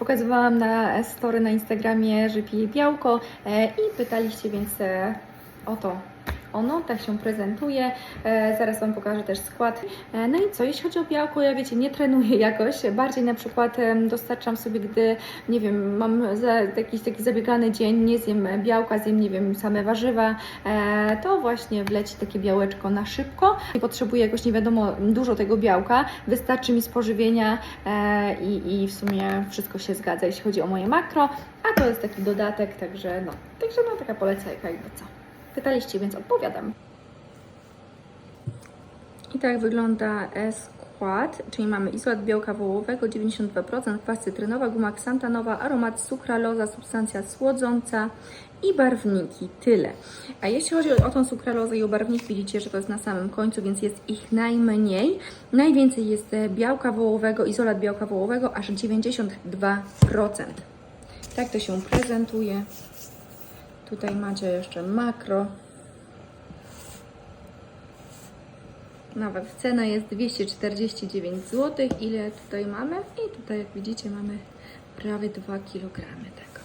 pokazywałam na story na Instagramie, że piję białko e, i pytaliście więc e, o to. Ono tak się prezentuje. E, zaraz Wam pokażę też skład. E, no i co, jeśli chodzi o białko, ja wiecie, nie trenuję jakoś. Bardziej na przykład dostarczam sobie, gdy, nie wiem, mam jakiś taki zabiegany dzień, nie zjem białka, zjem, nie wiem, same warzywa, e, to właśnie wleci takie białeczko na szybko. Nie potrzebuję jakoś nie wiadomo dużo tego białka. Wystarczy mi spożywienia i, i w sumie wszystko się zgadza, jeśli chodzi o moje makro. A to jest taki dodatek, także no, także no taka polecajka jakby co. Pytaliście, więc odpowiadam. I tak wygląda skład, czyli mamy izolat białka wołowego 92%, kwas cytrynowa, guma ksantanowa, aromat sukraloza, substancja słodząca i barwniki. Tyle. A jeśli chodzi o tą sukralozę i o barwniki, widzicie, że to jest na samym końcu, więc jest ich najmniej. Najwięcej jest e, białka wołowego, izolat białka wołowego, aż 92%. Tak to się prezentuje. Tutaj macie jeszcze makro. Nawet cena jest 249 zł. Ile tutaj mamy? I tutaj, jak widzicie, mamy prawie 2 kg tego.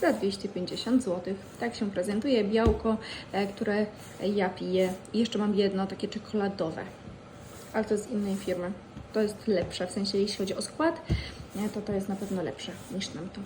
Za 250 zł. Tak się prezentuje białko, e, które ja piję. I jeszcze mam jedno takie czekoladowe, ale to z innej firmy. To jest lepsze, w sensie jeśli chodzi o skład, to to jest na pewno lepsze niż tamto.